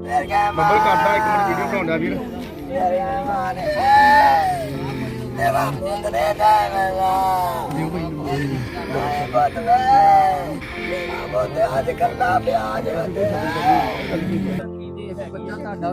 ਬੱਬਲ ਕਰਦਾ ਇੱਕ minute video ਬਣਾਉਂਦਾ ਵੀਰ। ਤੇਰਾ ਪੁੱਤ ਨੇ। ਜਾਵੇਗਾ ਪੁੱਤ ਨੇ ਮੇਰਾ ਪੁੱਤ ਅੱਜ ਕਰਦਾ ਪਿਆ ਅੱਜ ਬੱਚਾ ਤੁਹਾਡਾ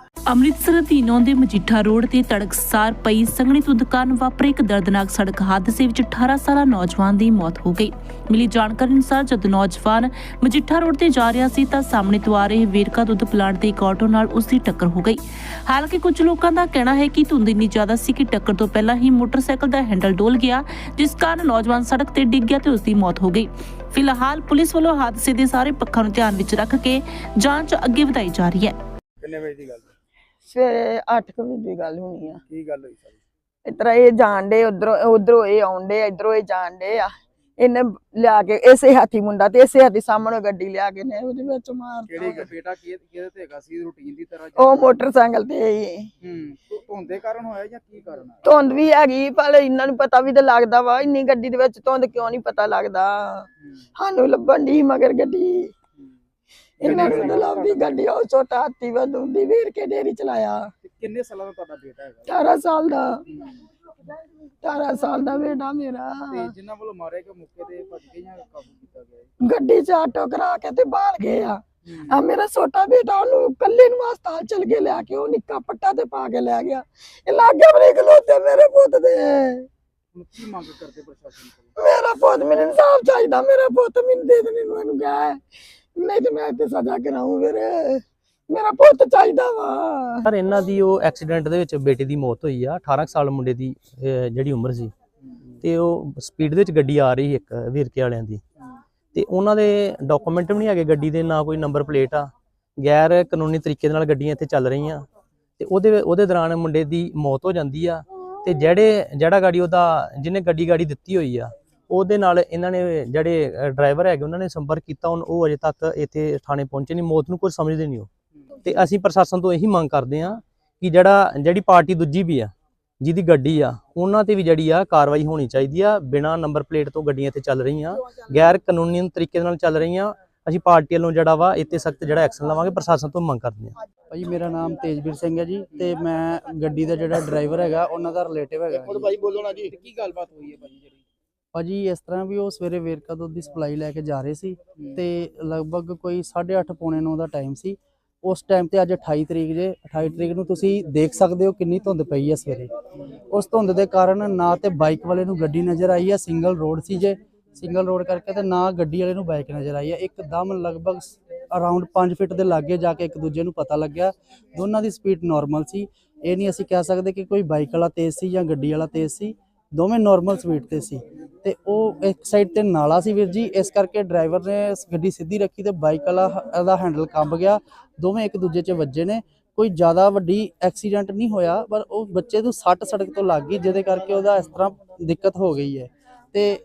ਅੰਮ੍ਰਿਤਸਰ ਅਧੀਨੋਂ ਦੇ ਮਜੀਠਾ ਰੋਡ ਤੇ ਤੜਕਸਾਰ ਪਈ ਸੰਘਣੀ ਧੁੰਦ ਕਾਰਨ ਵਾਪਰੇ ਇੱਕ ਦਰਦਨਾਕ ਸੜਕ ਹਾਦਸੇ ਵਿੱਚ 18 ਸਾਲਾ ਨੌਜਵਾਨ ਦੀ ਮੌਤ ਹੋ ਗਈ। ਮਿਲੀ ਜਾਣਕਾਰੀ ਅਨੁਸਾਰ ਜਦ ਨੌਜਵਾਨ ਮਜੀਠਾ ਰੋਡ ਤੇ ਜਾ ਰਿਹਾ ਸੀ ਤਾਂ ਸਾਹਮਣੇ ਤੋਂ ਆ ਰਹੇ ਵੇਰਕਾ ਦੁੱਧ ਪਲਾਂਟ ਦੇ ਇੱਕ ਆਟੋ ਨਾਲ ਉਸ ਦੀ ਟੱਕਰ ਹੋ ਗਈ। ਹਾਲਾਂਕਿ ਕੁਝ ਲੋਕਾਂ ਦਾ ਕਹਿਣਾ ਹੈ ਕਿ ਧੁੰਦ ਇੰਨੀ ਜ਼ਿਆਦਾ ਸੀ ਕਿ ਟੱਕਰ ਤੋਂ ਪਹਿਲਾਂ ਹੀ ਮੋਟਰਸਾਈਕਲ ਦਾ ਹੈਂਡਲ ਡੋਲ ਗਿਆ, ਜਿਸ ਕਾਰਨ ਨੌਜਵਾਨ ਸੜਕ ਤੇ ਡਿੱਗ ਗਿਆ ਤੇ ਉਸ ਦੀ ਮੌਤ ਹੋ ਗਈ। ਫਿਲਹਾਲ ਪੁਲਿਸ ਵੱਲੋਂ ਹਾਦਸੇ ਦੇ ਸਾਰੇ ਪੱਖਾਂ ਨੂੰ ਧਿਆਨ ਵਿੱਚ ਰੱਖ ਕੇ ਜਾਂਚ ਅੱਗੇ ਵਧਾਈ ਜਾ ਰਹੀ ਹੈ। ਕਿੰਨੇ ਵਜੇ ਦੀ ਗੱਲ ਸਵੇਰੇ 8 ਵਜੇ ਦੀ ਗੱਲ ਹੋਣੀ ਆ। ਕੀ ਗੱਲ ਹੋਈ ਸਾਰੀ ਇਤਰਾ ਇਹ ਜਾਣ ਡੇ ਉਧਰੋਂ ਉਧਰੋਂ ਇਹ ਆਉਂਦੇ ਇਧਰੋਂ ਇਹ ਜਾਣ ਡੇ ਆ। ਇਹਨੇ ਲਿਆ ਕੇ ਇਸੇ ਹਾਥੀ ਮੁੰਡਾ ਤੇ ਇਸੇ ਹਾਥੀ ਸਾਹਮਣੇ ਗੱਡੀ ਲਿਆ ਕੇ ਨੇ ਉਹਦੇ ਵਿੱਚ ਮਾਰ ਕਿਹੜੀ ਬੇਟਾ ਕੀ ਕਿਹਦੇ ਤੇ ਹੈਗਾ ਸੀ? ਰੂਟੀਨ ਦੀ ਤਰ੍ਹਾਂ ਉਹ ਮੋਟਰਸਾਈਕਲ ਤੇ ਹੀ। ਹੂੰ ਧੁੰਦੇ ਕਾਰਨ ਹੋਇਆ ਜਾਂ ਕੀ ਕਾਰਨ ਆ? ਧੁੰਦ ਵੀ ਹੈਗੀ ਪਰ ਇਹਨਾਂ ਨੂੰ ਪਤਾ ਵੀ ਤਾਂ ਲੱਗਦਾ ਵਾ ਇੰਨੀ ਗੱਡੀ ਦੇ ਵਿੱਚ ਧੁੰਦ ਕਿਉਂ ਨਹੀਂ ਪਤਾ ਲੱਗਦਾ। ਸਾਨੂੰ ਲੱਭਣ ਦੀ ਮਗਰ ਗੱਡੀ। ਇਹਨਾਂ ਨੂੰ ਤਾਂ ਲੱਭਦੀ ਗੱਡੀ ਉਹ ਛੋਟਾ ਹਾਥੀ ਵਧੂੰਦੀ ਵੀਰ ਕੇ ਡੇਰੀ ਚਲਾਇਆ ਤੇ ਕਿੰਨੇ ਸਾਲਾਂ ਦਾ ਤੁਹਾਡਾ ਬੇਟਾ ਹੈਗਾ? 18 ਸਾਲ ਦਾ। 18 ਸਾਲ ਦਾ ਬੇਟਾ ਮੇਰਾ। ਤੇ ਜਿਨ੍ਹਾਂ ਵੱਲੋਂ ਮਾਰੇ ਗਏ ਮੌਕੇ ਤੇ ਭੱਜ ਗਏ ਜਾਂ ਕਾਬੂ ਕੀਤਾ ਗਿਆ ਜੀ? ਗੱਡੀ 'ਚ ਆਟੋ ਕਰਾ ਕੇ ਤੇ ਬਾਹਰ ਗਏ ਆ। ਆ ਮੇਰਾ ਛੋਟਾ ਬੇਟਾ ਉਹਨੂੰ ਕੱਲੇ ਨੂੰ ਹਸਪਤਾਲ ਚਲ ਕੇ ਲਿਆ ਕੇ ਉਹ ਨਿੱਕਾ ਪੱਟਾ ਤੇ ਪਾ ਕੇ ਲੈ ਗਿਆ। ਇਹ ਲਾਗੇ ਬਰੇ ਖਲੋਤੇ ਮੇਰੇ ਪੁੱਤ ਦੇ। ਹੁਣ ਕੀ ਮੰਗ ਕਰਦੇ ਪ੍ਰਸ਼ਾਸਨ ਕੋਲ ਮੇਰਾ ਪੁੱਤ ਮੈਨੂੰ ਇਨਸਾਫ ਚਾਹੀਦਾ ਮੇਰਾ ਪੁੱਤ ਮੈਨੂੰ ਦੇ ਦੇ ਮੈਨੂੰ ਇਹਨੂੰ ਕਹਿ। ਨਹੀਂ ਤੇ ਮੈਂ ਤੇ ਸਜ਼ਾ ਕਰਾਉਂ ਵੀਰੇ ਮੇਰਾ ਪੁੱਤ ਚਾਹੀਦਾ ਵਾ। ਸਰ ਇਹਨਾਂ ਦੀ ਉਹ ਐਕਸੀਡੈਂਟ ਦੇ ਵਿੱਚ ਬੇਟੇ ਦੀ ਮੌਤ ਹੋਈ ਆ 18 ਸਾਲ ਮੁੰਡੇ ਦੀ ਅਹ, ਜਿਹੜੀ ਉਮਰ ਸੀ। ਤੇ ਉਹ ਸਪੀਡ ਦੇ ਵਿੱਚ ਗੱਡੀ ਆ ਰਹੀ ਇੱਕ ਵੀਰਕੇ ਵਾਲਿਆਂ ਦੀ। ਤੇ ਉਹਨਾਂ ਦੇ ਡਾਕੂਮੈਂਟ ਵੀ ਨਹੀਂ ਹੈਗੇ ਗੱਡੀ ਦੇ ਨਾ ਕੋਈ ਨੰਬਰ ਪਲੇਟ ਆ। ਗੈਰ ਕਾਨੂੰਨੀ ਤਰੀਕੇ ਦੇ ਨਾਲ ਗੱਡੀਆਂ ਇੱਥੇ ਚੱਲ ਰਹੀਆਂ। ਤੇ ਉਹਦੇ ਉਹਦੇ ਦੌਰਾਨ ਮੁੰਡੇ ਦੀ ਮੌਤ ਹੋ ਜਾਂਦੀ ਆ। ਤੇ ਜਿਹੜੇ ਜਿਹੜਾ ਗਾੜੀ ਉਹਦਾ ਜਿਹਨੇ ਗੱਡੀ ਗਾੜੀ ਦਿੱਤੀ ਹੋਈ ਆ ਉਹਦੇ ਨਾਲ ਇਹਨਾਂ ਨੇ ਜਿਹੜੇ ਡਰਾਈਵਰ ਹੈਗੇ ਉਹਨਾਂ ਨੇ ਸੰਪਰਕ ਕੀਤਾ ਉਹ ਅਜੇ ਤੱਕ ਇੱਥੇ ਥਾਣੇ ਪਹੁੰਚੇ ਨਹੀਂ ਮੌਤ ਨੂੰ ਕੁਝ ਸਮਝਦੇ ਨਹੀਂ ਉਹ। ਤੇ ਅਸੀਂ ਪ੍ਰਸ਼ਾਸਨ ਤੋਂ ਇਹੀ ਮੰਗ ਕਰਦੇ ਹਾਂ ਕਿ ਜਿਹੜਾ ਜਿਹੜੀ ਪਾਰਟੀ ਦੂਜੀ ਵੀ ਆ ਜਿਹਦੀ ਗੱਡੀ ਆ ਉਹਨਾਂ ਤੇ ਵੀ ਜਿਹੜੀ ਆ ਕਾਰਵਾਈ ਹੋਣੀ ਚਾਹੀਦੀ ਆ ਬਿਨਾ ਨੰਬਰ ਪਲੇਟ ਤੋਂ ਗੱਡੀਆਂ ਇੱਥੇ ਚੱਲ ਰਹੀਆਂ ਗੈਰ ਕਾਨੂੰਨੀ ਤਰੀਕੇ ਨਾਲ ਚੱਲ ਰਹੀਆਂ ਅਸੀਂ ਪਾਰਟੀ ਵੱਲੋਂ ਜਿਹੜਾ ਵਾ ਇੱਥੇ ਸਖਤ ਜਿਹੜਾ ਐਕਸ਼ਨ ਲਵਾਂਗੇ ਪ੍ਰਸ਼ਾਸਨ ਤੋਂ ਮੰਗ ਕਰਦੇ ਹਾਂ। ਭਾਈ ਮੇਰਾ ਨਾਮ ਤੇਜਵੀਰ ਸਿੰਘ ਹੈ ਜੀ ਤੇ ਮੈਂ ਗੱਡੀ ਦਾ ਜਿਹੜਾ ਡਰਾਈਵਰ ਹੈਗਾ ਉਹਨਾਂ ਦਾ ਰਿਲੇਟਿਵ ਹੈਗਾ ਜੀ। ਭਾਈ ਬੋਲੋ ਨਾ ਜੀ। ਕੀ ਗੱਲਬਾਤ ਹੋਈ ਹੈ ਭਾਜੀ ਜਿਹੜੀ ਭਾਜੀ ਇਸ ਤਰ੍ਹਾਂ ਵੀ ਉਹ ਸਵੇਰੇ ਵੇਰਕਾ ਦੁੱਧ ਦੀ ਸਪਲਾਈ ਲੈ ਕੇ ਜਾ ਰਹੇ ਸੀ ਤੇ ਲਗਭਗ ਕੋਈ 8:30 ਪੌਣੇ 9 ਦਾ ਟਾਈਮ ਸੀ। ਉਸ ਟਾਈਮ ਤੇ ਅੱਜ 28 ਤਰੀਕ ਜੇ 28 ਤਰੀਕ ਨੂੰ ਤੁਸੀਂ ਦੇਖ ਸਕਦੇ ਹੋ ਕਿੰਨੀ ਧੁੰਦ ਪਈ ਹੈ ਸਵੇਰੇ। ਉਸ ਧੁੰਦ ਦੇ ਕਾਰਨ ਨਾ ਤੇ ਬਾਈਕ ਵਾਲੇ ਨੂੰ ਗੱਡੀ ਨਜ਼ਰ ਆਈ ਹੈ ਸਿੰਗਲ ਰੋਡ ਸੀ ਜੇ। ਸਿੰਗਲ ਰੋਡ ਕਰਕੇ ਤੇ ਨਾ ਗੱਡੀ ਵਾਲੇ ਨੂੰ ਬਾਈਕ ਨਜ਼ਰ ਆਈ ਹੈ ਇੱਕਦਮ ਲਗਭਗ ਅਰਾਊਂਡ 5 ਫੁੱਟ ਦੇ ਲਾਗੇ ਜਾ ਕੇ ਇੱਕ ਦੂਜੇ ਨੂੰ ਪਤਾ ਲੱਗਿਆ। ਦੋਨਾਂ ਦੀ ਸਪੀਡ ਨਾਰਮਲ ਸੀ। ਇਹ ਨਹੀਂ ਅਸੀਂ ਕਹਿ ਸਕਦੇ ਕਿ ਕੋਈ ਬਾਈਕ ਵਾਲਾ ਤੇਜ਼ ਸੀ ਜਾਂ ਗੱਡੀ ਵਾਲਾ ਤੇਜ਼ ਸੀ। ਦੋਵੇਂ ਨਾਰਮਲ ਸਪੀਡ ਤੇ ਸੀ। ਤੇ ਉਹ ਇੱਕ ਸਾਈਡ ਤੇ ਨਾਲਾ ਸੀ ਵੀਰ ਜੀ, ਇਸ ਕਰਕੇ ਡਰਾਈਵਰ ਨੇ ਗੱਡੀ ਸਿੱਧੀ ਰੱਖੀ ਤੇ ਬਾਈਕ ਵਾਲਾ ਦਾ ਹੈਂਡਲ ਕੰਬ ਗਿਆ। ਦੋਵੇਂ ਇੱਕ ਦੂਜੇ 'ਚ ਵੱਜੇ ਨੇ। ਕੋਈ ਜ਼ਿਆਦਾ ਵੱਡੀ ਐਕਸੀਡੈਂਟ ਨਹੀਂ ਹੋਇਆ, ਪਰ ਉਹ ਬੱਚੇ ਨੂੰ ਸੱਟ ਸੜਕ ਤੋਂ ਲੱਗ ਗਈ, ਜਿਹਦੇ ਕਰਕੇ ਉਹਦਾ ਇਸ ਤਰ੍ਹਾਂ ਦਿੱਕਤ ਹੋ ਗਈ ਹੈ। ਤੇ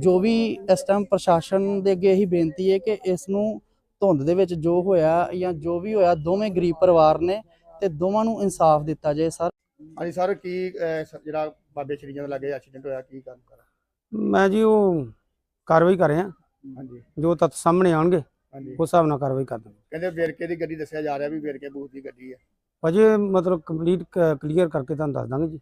ਜੋ ਵੀ ਇਸ ਟਾਈਮ ਪ੍ਰਸ਼ਾਸਨ ਦੇ ਅੱਗੇ ਇਹੀ ਬੇਨਤੀ ਹੈ ਕਿ ਇਸ ਨੂੰ ਧੁੰਦ ਦੇ ਵਿੱਚ ਜੋ ਹੋਇਆ ਜਾਂ ਜੋ ਵੀ ਹੋਇਆ, ਦੋਵੇਂ ਗਰੀਬ ਪਰਿਵਾਰ ਨੇ ਤੇ ਦੋਵਾਂ ਨੂੰ ਇਨਸਾਫ ਦਿੱਤਾ ਜਾਏ। ਸਰ ਹਾਂਜੀ, ਸਰ, ਕੀ ਜਿਹੜਾ ਬਾਬੇ ਸ਼੍ਰੀਆਂ ਦੇ ਲੱਗੇ ਐਕਸੀਡੈਂਟ ਹੋਇਆ, ਕੀ ਗੱਲ ਕਰ? ਮੈਂ ਜੀ ਉਹ ਕਾਰਵਾਈ ਕਰ ਰਿਹਾ। ਹਾਂਜੀ। ਜੋ ਤੱਥ ਸਾਹਮਣੇ ਆਉਣਗੇ ਉਸ ਹਾਂਜੀ ਹਿਸਾਬ ਨਾਲ ਕਾਰਵਾਈ ਕਰ ਦਾਂਗੇ ਕਹਿੰਦੇ ਵੇਰਕੇ ਦੀ ਗੱਡੀ ਦੱਸਿਆ ਜਾ ਰਿਹਾ ਵੀ ਵੇਰਕੇ ਬੂਥ ਦੀ ਗੱਡੀ ਹੈ ਅਜੇ ਮਤਲਬ ਕੰਪਲੀਟ ਕਲੀਅਰ ਕਰਕੇ ਤੁਹਾਨੂੰ ਦੱਸ ਦਾਂਗੇ ਜੀ।